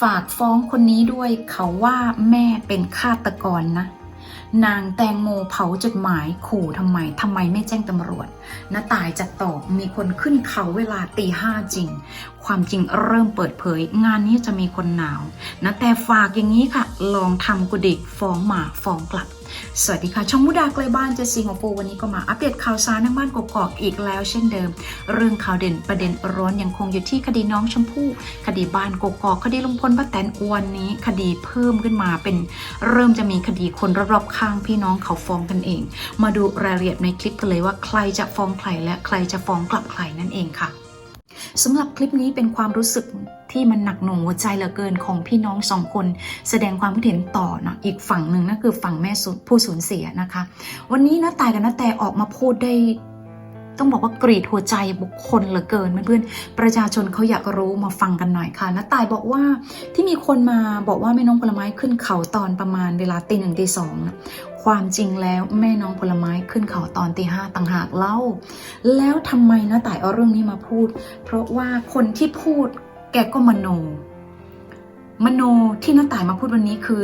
ฝากฟ้องคนนี้ด้วยเขาว่าแม่เป็นฆาตกรนะ นางแตงโมเผาจดหมายขู่ทำไมทำไมไม่แจ้งตำรวจน้าตายจะตอบมีคนขึ้นเขาเวลาตีห้าจริง ความจริงเริ่มเปิดเผย งานนี้จะมีคนหนาวนะแต่ฝากอย่างนี้ค่ะ ลองทำกุดิกฟ้องมาฟ้องกลับ สวัสดีค่ะ ช่องมุดาไกลบ้านเจสซีของปูวันนี้ก็มาอัปเดตข่าวสารในบ้านกกอกอีกแล้วเช่นเดิม เรื่องข่าวเด่นประเด็นร้อนยังคงอยู่ที่คดีน้องชมพู่คดีบ้านกกอกคดีลุงพลป้าแตนวันนี้ คดีเพิ่มขึ้นมาเป็น เริ่มจะมีคดีคนรอบๆข้างพี่น้องเขาฟ้องกันเอง มาดูรายละเอียดในคลิปกันเลยว่าใครจะฟ้องใครและใครจะฟ้องกลับใครนั่นเองค่ะ สำหรับคลิปนี้เป็นความรู้สึกที่มันหนักหน่วงหัวใจเหลือเกินของพี่น้องสองคน แสดงความคิดเห็นต่อนะอีกฝั่งหนึ่งนั่นคือฝั่งแม่สูญผู้สูญเสียนะคะ วันนี้น้าตายกับน้าแต่ออกมาพูดได้ ต้องบอกว่ากรีดหัวใจบุคคลเหลือเกินเพื่อนๆประชาชนเขาอยากรู้มาฟังกันหน่อยค่ะน้าตายบอกว่าที่มีคนมาบอกว่าแม่น้องผลไม้ขึ้นเขาตอนประมาณเวลาตีหนึ่งตีสองน่ะความจริงแล้วแม่น้องผลไม้ขึ้นเขาตอนตีห้าต่างหากเล่า แล้วทำไมน้าตายเอาเรื่องนี้มาพูด เพราะว่าคนที่พูดแกก็มโน มโนที่น้าต่ายมาพูดวันนี้คือ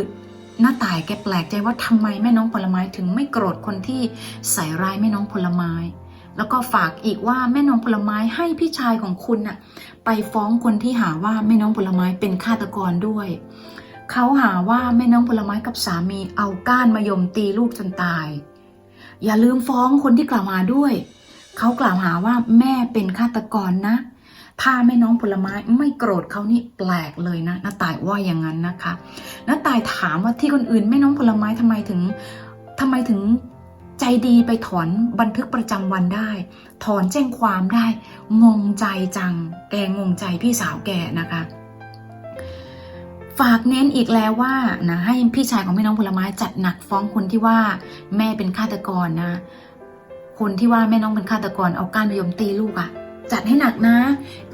น้าต่ายแกแปลกใจว่าทำไมแม่น้องผลไม้ถึงไม่โกรธคนที่ใส่ร้ายแม่น้องผลไม้ แล้วก็ฝากอีกว่าแม่น้องผลไม้ให้พี่ชายของคุณน่ะ ไปฟ้องคนที่หาว่าแม่น้องผลไม้เป็นฆาตกรด้วย เขาหาว่าแม่น้องผลไม้กับสามีเอาก้านมะยมตีลูกจนตาย อย่าลืมฟ้องคนที่กล่าวหาด้วย เขากล่าวหาว่าแม่เป็นฆาตกรนะ ถ้าแม่น้องผลไม้ไม่โกรธเขานี่แปลกเลยนะน้าตายว่าอย่างนั้นนะคะน้าตายถามว่าที่คนอื่นแม่น้องผลไม้ทำไมถึงทำไมถึง ใจดีไปถอนบันทึกประจำวันได้ ถอนแจ้งความได้ งงใจจัง แกงงใจพี่สาวแกนะคะ ฝากเน้นอีกแล้วว่านะให้พี่ชายของแม่น้องผลไม้จัดหนักฟ้องคนที่ว่าแม่เป็นฆาตกรนะ คนที่ว่าแม่น้องเป็นฆาตกรเอาก้านมะยมตีลูกอะ จัดให้หนักนะ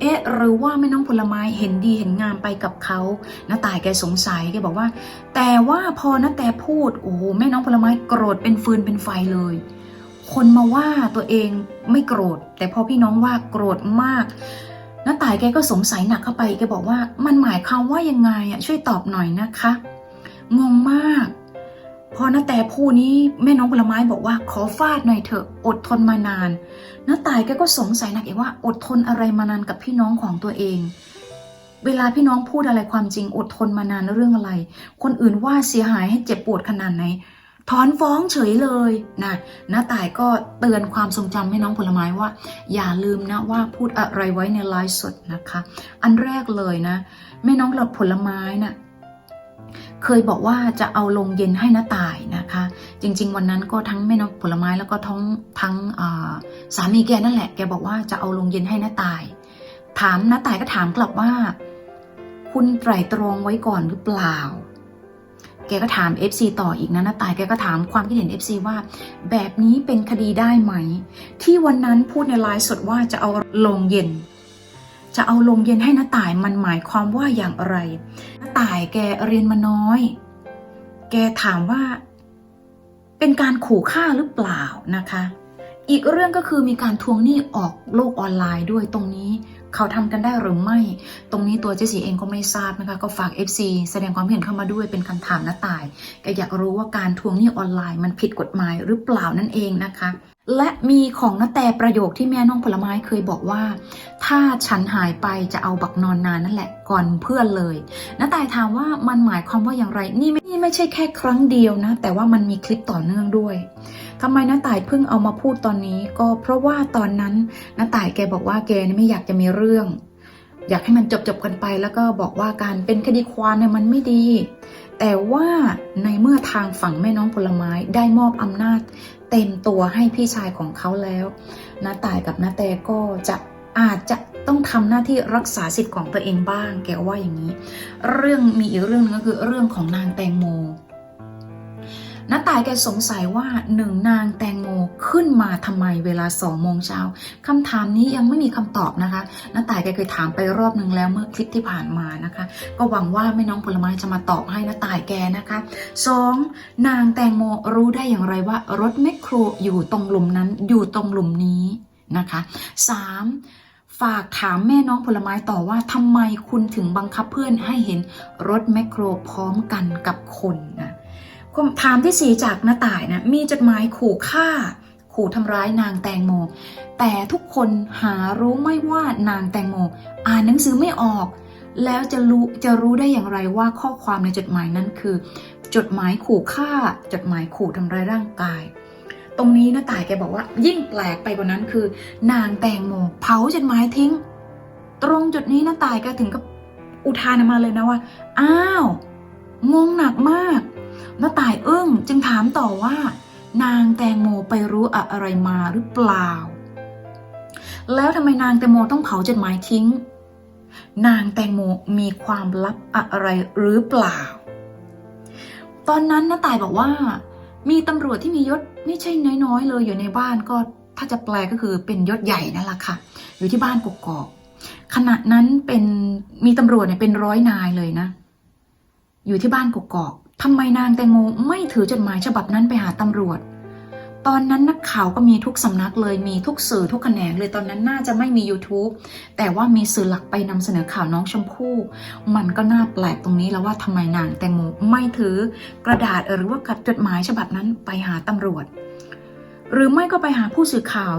เอ๊ะ หรือว่าแม่น้องผลไม้เห็นดีเห็นงามไปกับเขาน้าตายแกสงสัยแกบอกว่า แต่ว่าพอน้าแต่พูด โอ้โหแม่น้องผลไม้โกรธเป็นฟืนเป็นไฟเลย คนมาว่าตัวเองไม่โกรธ แต่พอพี่น้องว่าโกรธมากน้าตายแกก็สงสัยหนักเข้าไปแกบอกว่ามันหมายความว่ายังไงอะช่วยตอบหน่อยนะคะ งงมาก พอน้าแต่พูดนี้แม่น้องผลไม้บอกว่าขอฟาดหน่อยเถอะอดทนมานานน้าตายแกก็สงสัยหนักอีกว่าอดทนอะไรมานานกับพี่น้องของตัวเอง เวลาพี่น้องพูดอะไรความจริงอดทนมานานเรื่องอะไร คนอื่นว่าเสียหายให้เจ็บปวดขนาดไหนถอนฟ้องเฉยเลยนะน้าตายก็เตือนความทรงจำให้น้องผลไม้ว่า อย่าลืมนะว่าพูดอะไรไว้ในไลฟ์สดนะคะ อันแรกเลยนะแม่น้องผลไม้นะ่ะ เคยบอกว่าจะเอาลงเย็นให้น้าตายนะคะ จริง ๆ วันนั้นก็ทั้งแม่น้องผลไม้แล้วก็ทั้งทั้งสามีแกนั่นแหละแกบอกว่าจะเอาลงเย็นให้น้าตาย ถามน้าตายก็ถามกลับว่า คุณไตร่ตรองไว้ก่อนหรือเปล่า แกก็ถาม FC ต่ออีกนะน้าตายแกก็ถามความคิดเห็น FC ว่า แบบนี้เป็นคดีได้ไหม ที่วันนั้นพูดในไลฟ์สดว่าจะเอาลงเย็น จะเอาลงเย็นให้น้าตายมันหมายความว่าอย่างไร ตายแกเรียนมาน้อย แกถามว่า เป็นการขู่ฆ่าหรือเปล่านะคะ อีกเรื่องก็คือมีการทวงหนี้ออกโลกออนไลน์ด้วยตรงนี้เขาทำกันได้หรือไม่ ตรงนี้ตัวเจสีเองก็ไม่ทราบนะคะ ก็ฝาก FC แสดงความเห็นเข้ามาด้วยเป็นคำถามน้าตายแกอยากรู้ว่าการทวงหนี้ออนไลน์มันผิดกฎหมายหรือเปล่านั่นเองนะคะ และมีของน้าแต่ประโยคที่แม่น้องผลไม้เคยบอกว่า ถ้าฉันหายไปจะเอาบักนอนนานนั่นแหละก่อนเพื่อนเลยน้าตายถามว่ามันหมายความว่าอย่างไร นี่ไม่นี่ไม่ใช่แค่ครั้งเดียวนะ แต่ว่ามันมีคลิปต่อเนื่องด้วยทำไมน้าตายเพิ่งเอามาพูดตอนนี้ ก็เพราะว่าตอนนั้นน้าตายแกบอกว่าแกไม่อยากจะมีเรื่อง อยากให้มันจบจบกันไป แล้วก็บอกว่าการเป็นคดีความเนี่ยมันไม่ดี แต่ว่าในเมื่อทางฝั่งแม่น้องผลไม้ได้มอบอำนาจ เต็มตัวให้พี่ชายของเขาแล้วน้าตายกับน้าแต่ก็จะอาจจะต้องทำหน้าที่รักษาสิทธิ์ของตัวเองบ้าง แกว่าอย่างนี้ เรื่องมีอีกเรื่องหนึงก็คือเรื่องของนางแตงโม น้าตายแกสงสัยว่าหนึ่งนางแตงโมขึ้นมาทำไมเวลาสองโมงเช้าคำถามนี้ยังไม่มีคำตอบนะคะน้าตายแกเคยถามไปรอบหนึ่งแล้วเมื่อคลิปที่ผ่านมานะคะ ก็หวังว่าแม่น้องผลไม้จะมาตอบให้น้าตายแกนะคะสองนางแตงโมรู้ได้อย่างไรว่ารถแมคโครอยู่ตรงหลุมนั้นอยู่ตรงหลุมนี้นะคะสามฝากถามแม่น้องผลไม้ต่อว่าทำไมคุณถึงบังคับเพื่อนให้เห็นรถแมคโครพร้อมกันกับคนนะ ถามที่สี่จากน้าต่ายนะมีจดหมายขู่ฆ่า ขู่ทำร้ายนางแตงโม แต่ทุกคนหารู้ไม่ว่านางแตงโม อ่านหนังสือไม่ออก แล้วจะรู้จะรู้ได้อย่างไรว่าข้อความในจดหมายนั้นคือ จดหมายขู่ฆ่า จดหมายขู่ทำร้ายร่างกาย ตรงนี้น้าต่ายแกบอกว่า ยิ่งแปลกไปกว่านั้นคือ นางแตงโม เผาจดหมายทิ้ง ตรงจุดนี้น้าต่ายแกถึงกับอุทานมาเลยนะว่า อ้าวงงหนักมาก น้าตายอึ้งจึงถามต่อว่า นางแตงโมไปรู้อะไรมาหรือเปล่า แล้วทำไมนางแตงโมต้องเผาจดหมายทิ้ง นางแตงโมมีความลับอะไรหรือเปล่า ตอนนั้นน้าตายบอกว่า มีตำรวจที่มียศไม่ใช่น้อยๆ เลยอยู่ในบ้านก็ถ้าจะแปลก็คือเป็นยศใหญ่นั่นแหละค่ะ อยู่ที่บ้านกกอกขณะนั้นเป็นมีตำรวจเนี่ยเป็นร้อยนายเลยนะ อยู่ที่บ้านกกอก ทำไมนางแตงโมไม่ถือจดหมายฉบับนั้นไปหาตำรวจ ตอนนั้นนักข่าวก็มีทุกสำนักเลยมีทุกสื่อทุกแขนงเลยตอนนั้นน่าจะไม่มี YouTube แต่ว่ามีสื่อหลักไปนำเสนอข่าวน้องชมพู่ มันก็น่าแปลกตรงนี้แล้วว่าทำไมนางแตงโมไม่ถือกระดาษหรือว่ากัดจดหมายฉบับนั้นไปหาตำรวจ หรือไม่ก็ไปหาผู้สื่อข่าว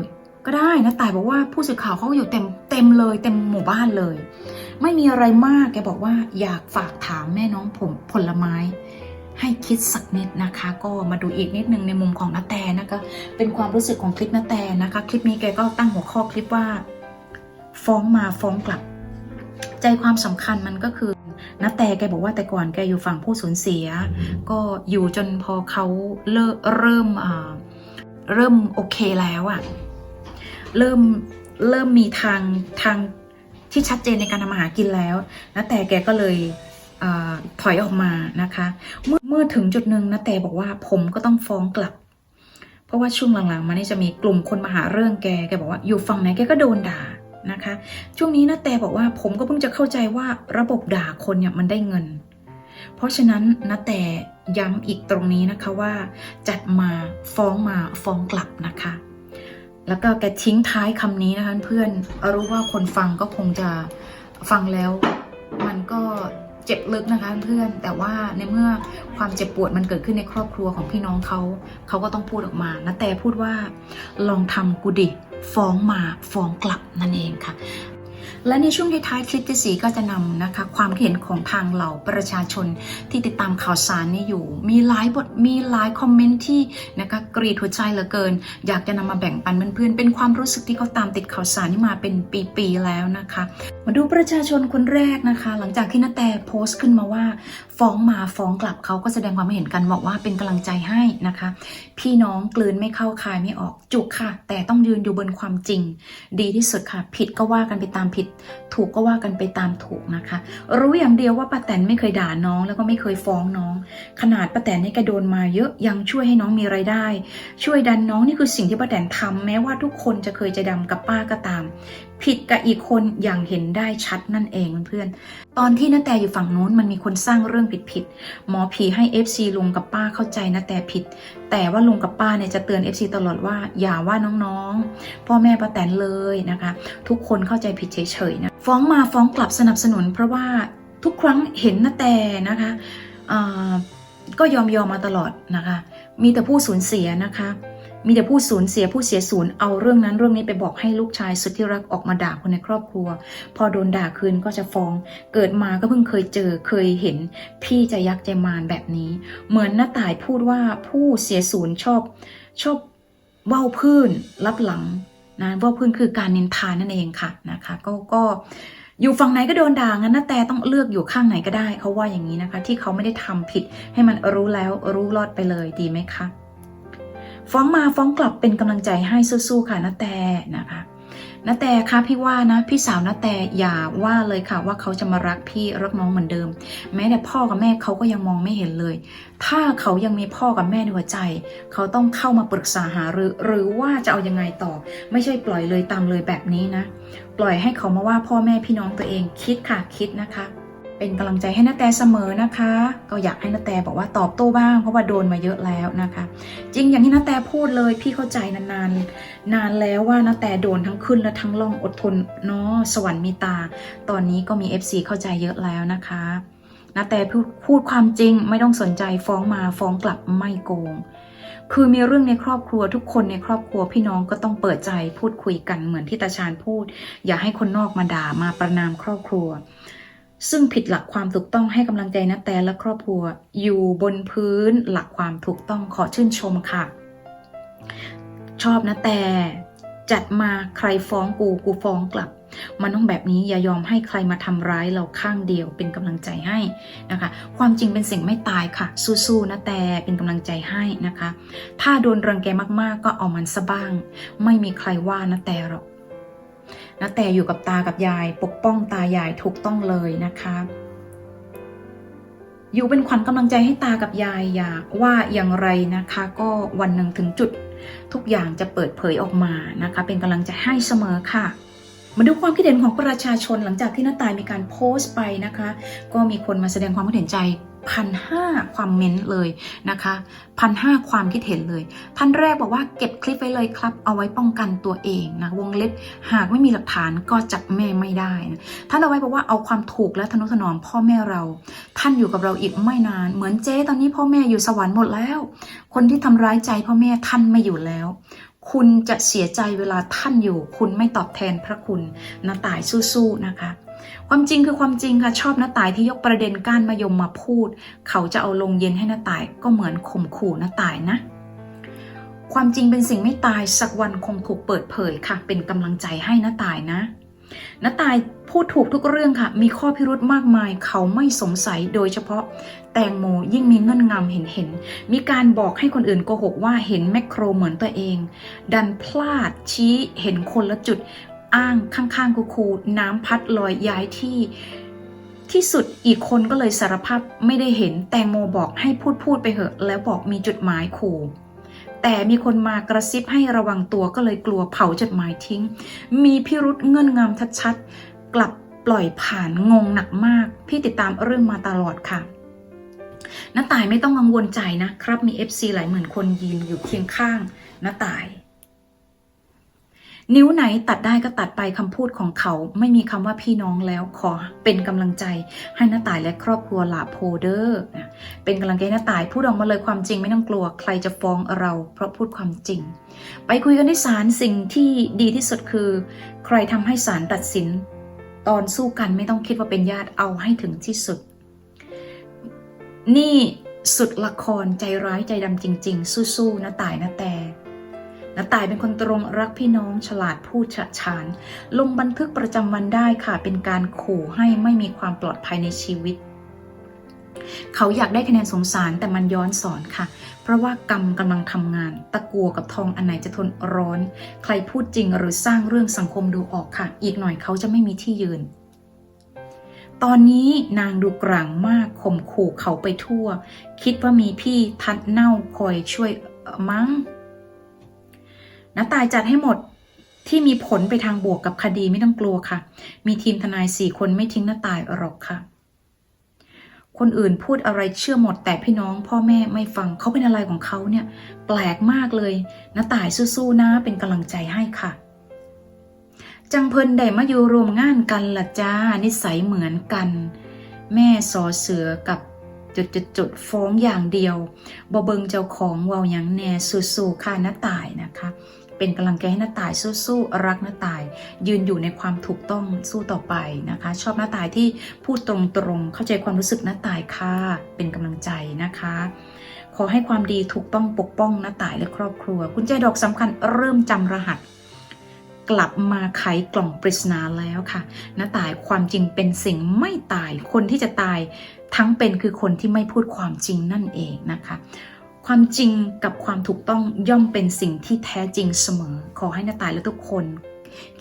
ก็ได้นะแต่ายบอกว่าผู้สื่อข่าวเขาอยู่เต็มเต็มเลย เต็มหมู่บ้านเลย ไม่มีอะไรมากแกบอกว่าอยากฝากถามแม่น้องผมผลไม้ ให้คิดสักนิดนะคะ ก็มาดูอีกนิดนึงในมุมของนาแตนะคะ เป็นความรู้สึกของคลิปนาแตนะคะ คลิปนี้แกก็ตั้งหัวข้อคลิปว่า ฟ้องมาฟ้องกลับ ใจความสำคัญมันก็คือนาแตแกบอกว่าแต่ก่อนแกอยู่ฝั่งผู้สูญเสีย ก็อยู่จนพอเขาเริ่มเริ่มเริ่มโอเคแล้วอะเริ่มเริ่มมีทางทางที่ชัดเจนในการทำมาหากินแล้วนาแต่แกก็เลย ถอยออกมานะคะ เมื่อเมื่อถึงจุดหนึ่งนาแต่บอกว่าผมก็ต้องฟ้องกลับ เพราะว่าช่วงหลังๆ มานี่จะมีกลุ่มคนมาหาเรื่องแกแกบอกว่าอยู่ฝั่งไหนแกก็โดนด่านะคะ ช่วงนี้นาแต่บอกว่าผมก็เพิ่งจะเข้าใจว่าระบบด่าคนเนี่ยมันได้เงิน เพราะฉะนั้นนะแต่ย้ำอีกตรงนี้นะคะว่า จัดมาฟ้องมาฟ้องกลับนะคะ แล้วก็แกทิ้งท้ายคำนี้นะคะเพื่อนรู้ว่าคนฟังก็คงจะฟังแล้ว มันก็ เจ็บลึกนะคะเพื่อนแต่ว่าในเมื่อความเจ็บปวดมันเกิดขึ้นในครอบครัวของพี่น้องเขาเขาก็ต้องพูดออกมานะแต่พูดว่าลองทำกูดิฟ้องมาฟ้องกลับนั่นเองค่ะ และในช่วงท้ายคลิปที่สีก็จะนำนะคะความเห็นของทางเหล่าประชาชนที่ติดตามข่าวสารนี้อยู่ มีหลายบทมีหลายคอมเมนต์ที่นะคะกรีดหัวใจเหลือเกิน อยากจะนำมาแบ่งปันเพื่อนๆเป็นความรู้สึกที่เขาตามติดข่าวสารนี้มาเป็นปีๆแล้วนะคะ มาดูประชาชนคนแรกนะคะ หลังจากที่นาแต่โพสต์ขึ้นมาว่า ฟ้องมาฟ้องกลับเขาก็แสดงความเห็นกันบอกว่าเป็นกำลังใจให้นะคะ พี่น้องกลืนไม่เข้าคายไม่ออกจุกค่ะ แต่ต้องยืนอยู่บนความจริง ดีที่สุดค่ะ ผิดก็ว่ากันไปตามผิดถูกก็ว่ากันไปตามถูกนะคะ รู้อย่างเดียวว่าป้าแตนไม่เคยด่าน้องแล้วก็ไม่เคยฟ้องน้อง ขนาดป้าแตนนี่กระโดนมาเยอะยังช่วยให้น้องมีไรายได้ ช่วยดันน้องนี่คือสิ่งที่ป้าแตนทำแม้ว่าทุกคนจะเคยใจดำกับป้าก็ตาม ผิดกับอีกคนอย่างเห็นได้ชัดนั่นเองเพื่อนตอนที่นาแต่อยู่ฝั่งนู้นมันมีคนสร้างเรื่องผิดๆหมอผีให้ FC ลุงกับป้าเข้าใจนาแต่ผิด แต่ว่าลุงกับป้าเนี่ยจะเตือน FC ตลอดว่าอย่าว่าน้องๆ พ่อแม่ป้าแตนเลยนะคะ ทุกคนเข้าใจผิดเฉยๆนะฟ้องมาฟ้องกลับสนับสนุน เพราะว่าทุกครั้งเห็นนาแต่นะคะก็ยอมยอมมาตลอดนะคะ มีแต่ผู้สูญเสียนะคะ มีแต่ผู้สูญเสียผู้เสียศูนย์เอาเรื่องนั้นเรื่องนี้ไปบอกให้ลูกชายสุดที่รักออกมาด่าคนในครอบครัว พอโดนด่าคืนก็จะฟ้องเกิดมาก็เพิ่งเคยเจอเคยเห็น พี่จะยักใจมารแบบนี้ เหมือนน้าต่ายพูดว่าผู้เสียศูนย์ชอบชอบเว้าพื้นรับหลัง นะเว้าพื้นคือการนินทานั่นเองค่ะนะคะก็ก็อยู่ฝั่งไหนก็โดนด่างั้นนะแต่ต้องเลือกอยู่ข้างไหนก็ได้เขาว่าอย่างนี้นะคะ ที่เขาไม่ได้ทำผิดให้มันรู้แล้วรู้รอดไปเลยดีไหมคะฟ้องมาฟ้องกลับเป็นกำลังใจให้สู้ๆค่ะนะแต่นะคะ นาแต่คะพี่ว่านะ พี่สาวนาแต่อย่าว่าเลยค่ะ ว่าเขาจะมารักพี่รักน้องเหมือนเดิม แม้แต่พ่อกับแม่เขาก็ยังมองไม่เห็นเลย ถ้าเขายังมีพ่อกับแม่ในหัวใจ เขาต้องเข้ามาปรึกษาหารือหรือว่าจะเอายังไงต่อ ไม่ใช่ปล่อยเลยตามเลยแบบนี้นะ ปล่อยให้เขามาว่าพ่อแม่พี่น้องตัวเองคิดค่ะคิดนะคะ เป็นกำลังใจให้นาแตเสมอนะคะ ก็อยากให้นาแตบอกว่าตอบโต้บ้าง เพราะว่าโดนมาเยอะแล้วนะคะ จริงอย่างที่นาแตพูดเลยพี่เข้าใจนานๆ นานแล้วว่านาแตโดนทั้งขึ้นและทั้งล่องอดทนเนาะสวรรค์มีตา ตอนนี้ก็มี FC เข้าใจเยอะแล้วนะคะนาแตพูดพูดความจริงไม่ต้องสนใจฟ้องมาฟ้องกลับไม่โกงคือมีเรื่องในครอบครัวทุกคนในครอบครัวพี่น้องก็ต้องเปิดใจพูดคุยกันเหมือนที่ตาชาญพูด อย่าให้คนนอกมาด่ามาประนามครอบครัว ซึ่งผิดหลักความถูกต้องให้กำลังใจนะแต่และครอบครัว อยู่บนพื้นหลักความถูกต้องขอชื่นชมค่ะ ชอบนะแต่จัดมาใครฟ้องกูกูฟ้องกลับ มันต้องแบบนี้อย่ายอมให้ใครมาทำร้ายเราข้างเดียวเป็นกำลังใจให้นะคะ ความจริงเป็นสิ่งไม่ตายค่ะ สู้ๆนะแต่เป็นกำลังใจให้นะคะ ถ้าโดนรังแกมากๆ ก็เอามันซะบ้าง ไม่มีใครว่านะแต่หรอก นะแต่อยู่กับตากับยาย ปกป้องตายายถูกต้องเลยนะคะอยู่เป็นขวัญกำลังใจให้ตากับยายอยากว่าอย่างไรนะคะ ก็วันหนึ่งถึงจุด ทุกอย่างจะเปิดเผยออกมานะคะ เป็นกำลังใจให้เสมอค่ะ มาดูความคิดเห็นของประชาชนหลังจากที่น้าตายมีการโพสต์ไปนะคะ ก็มีคนมาแสดงความคิดเห็นใจ พันห้าความเม้นต์เลยนะคะพันห้าความคิดเห็นเลย ท่านแรกบอกว่าเก็บคลิปไว้เลยครับ เอาไว้ป้องกันตัวเองนะวงเล็บหากไม่มีหลักฐานก็จับแม่ไม่ได้นะท่านเอาไว้บอกว่าเอาความถูกและทนุถนอมพ่อแม่เรา ท่านอยู่กับเราอีกไม่นาน เหมือนเจ๊ตอนนี้พ่อแม่อยู่สวรรค์หมดแล้ว คนที่ทำร้ายใจพ่อแม่ท่านไม่อยู่แล้วคุณจะเสียใจเวลาท่านอยู่ คุณไม่ตอบแทนพระคุณนาตายสู้ๆนะคะ ความจริงคือความจริงค่ะชอบน้าตายที่ยกประเด็นก้านมายมมาพูด เขาจะเอาลงเย็นให้น้าตายก็เหมือนข่มขู่น้าตายนะ ความจริงเป็นสิ่งไม่ตายสักวันคงถูกเปิดเผยค่ะ เป็นกำลังใจให้น้าตายนะน้าตายพูดถูกทุกเรื่องค่ะ มีข้อพิรุธมากมาย เขาไม่สงสัยโดยเฉพาะแตงโมยิ่งมีเงื่อนงำเห็นเห็น มีการบอกให้คนอื่นโกหกว่าเห็นแมคโครเหมือนตัวเอง ดันพลาดชี้เห็นคนละจุด อ้างข้างๆกูคูน้ำพัดลอยย้ายที่ที่สุดอีกคนก็เลยสารภาพไม่ได้เห็นแตงโมบอกให้พูดพูดไปเหอะ แล้วบอกมีจุดหมายขู่แต่มีคนมากระซิบให้ระวังตัวก็เลยกลัวเผาจดหมายทิ้ง มีพิรุษเงื่อนงำชัดๆ กลับปล่อยผ่านงงหนักมาก พี่ติดตามเรื่องมาตลอดค่ะน้าตายไม่ต้องกังวลใจนะครับ มี FC หลายหมื่นคนยืนอยู่เคียงข้างน้าตาย นิ้วไหนตัดได้ก็ตัดไปคำพูดของเขา ไม่มีคำว่าพี่น้องแล้วขอเป็นกำลังใจให้น้าตายและครอบครัวลาโพเดอร์เป็นกำลังใจหน้าตายพูดออกมาเลยความจริงไม่ต้องกลัวใครจะฟ้องเรา เพราะพูดความจริง ไปคุยกันที่ศาลสิ่งที่ดีที่สุดคือ ใครทำให้ศาลตัดสิน ตอนสู้กันไม่ต้องคิดว่าเป็นญาติเอาให้ถึงที่สุด นี่สุดละครใจร้ายใจดำจริง ๆ สู้ๆนะตายนะแต่ นะตายเป็นคนตรงรักพี่น้องฉลาดพูดฉะฉาน ลงบันทึกประจำวันได้ค่ะ เป็นการขู่ให้ไม่มีความปลอดภัยในชีวิต เขาอยากได้คะแนนสงสารแต่มันย้อนสอนค่ะ เพราะว่ากรรมกำลังทำงาน ตะกัวกับทองอันไหนจะทนร้อน ใครพูดจริงหรือสร้างเรื่องสังคมดูออกค่ะ อีกหน่อยเขาจะไม่มีที่ยืนตอนนี้นางดูกลางมากข่มขู่เขาไปทั่ว คิดว่ามีพี่ทัดเน่าคอยช่วยมั้ง น้าตายจัดให้หมดที่มีผลไปทางบวกกับคดีไม่ต้องกลัวค่ะ มีทีมทนายสี่คนไม่ทิ้งน้าตายหรอกค่ะ คนอื่นพูดอะไรเชื่อหมดแต่พี่น้องพ่อแม่ไม่ฟังเขาเป็นอะไรของเขาเนี่ย แปลกมากเลยน้าตายสู้ๆนะเป็นกำลังใจให้ค่ะ จังเพินได้มาอยู่รวมงานกันละจ้านิสัยเหมือนกัน แม่สอเสือกับจุดจุดจุดๆฟ้องอย่างเดียวบ่เบิงเจ้าของวาหยังแน่สู้ๆค่ะน้าตายนะคะ เป็นกำลังใจให้น้าตายสู้ๆรักน้าตาย ยืนอยู่ในความถูกต้องสู้ต่อไปนะคะ ชอบน้าตายที่พูดตรงๆ เข้าใจความรู้สึกน้าตายค่ะเป็นกำลังใจนะคะ ขอให้ความดีถูกต้องปกป้องน้าตายและครอบครัวกุญแจดอกสำคัญเริ่มจำรหัสกลับมาไขกล่องปริศนาแล้วค่ะน้าตายความจริงเป็นสิ่งไม่ตาย คนที่จะตายทั้งเป็นคือคนที่ไม่พูดความจริงนั่นเองนะคะ ความจริงกับความถูกต้องย่อมเป็นสิ่งที่แท้จริงเสมอ ขอให้นาตายและทุกคน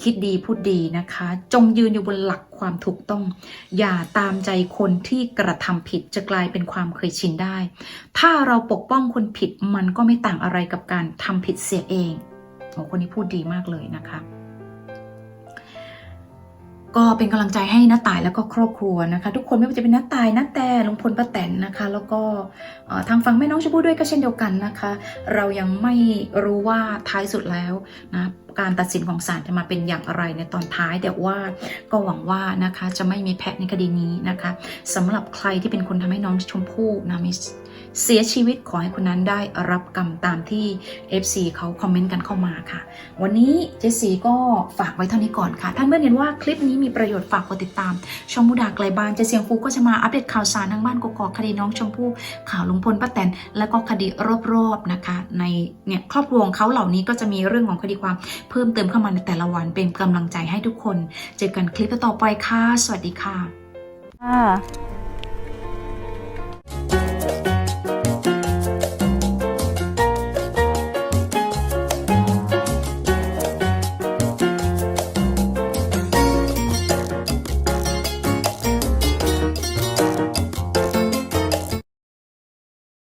คิดดีพูดดีนะคะ จงยืนอยู่บนหลักความถูกต้อง อย่าตามใจคนที่กระทำผิดจะกลายเป็นความเคยชินได้ ถ้าเราปกป้องคนผิดมันก็ไม่ต่างอะไรกับการทำผิดเสียเองโอ้คนนี้พูดดีมากเลยนะคะ ก็เป็นกำลังใจให้น้าตายแล้วก็ครอบครัวนะคะ ทุกคนไม่ว่าจะเป็นน้าตายน้าแต่ลุงพลป้าแตนนะคะ แล้วก็ทางฝั่งแม่น้องชมพู่ด้วยก็เช่นเดียวกันนะคะ เรายังไม่รู้ว่าท้ายสุดแล้วนะการตัดสินของศาลจะมาเป็นอย่างไรในตอนท้าย แต่ว่าก็หวังว่านะคะจะไม่มีแพะในคดีนี้นะคะสำหรับใครที่เป็นคนทำให้น้องชมพู่นะมี เสียชีวิตขอให้คนนั้นได้รับกรรมตามที่ FC เขาคอมเมนต์กันเข้ามาค่ะ วันนี้เจสีก็ฝากไว้เท่านี้ก่อนค่ะท่านเมื่อเห็นว่าคลิปนี้มีประโยชน์ฝากกดติดตาม ช่องมุดาไกลบ้านเจเสียงฟูก็จะมาอัปเดตข่าวสารทางบ้านกกอกคดีน้องชมพู่ข่าวลุงพลป้าแตนและก็คดีรอบๆนะคะ ในเนี่ยครอบครัวของเขาเหล่านี้ก็จะมีเรื่องของคดีความเพิ่มเติมเข้ามาในแต่ละวันเป็นกำลังใจให้ทุกคน เจอกันคลิปต่อไปค่ะ สวัสดีค่ะค่ะ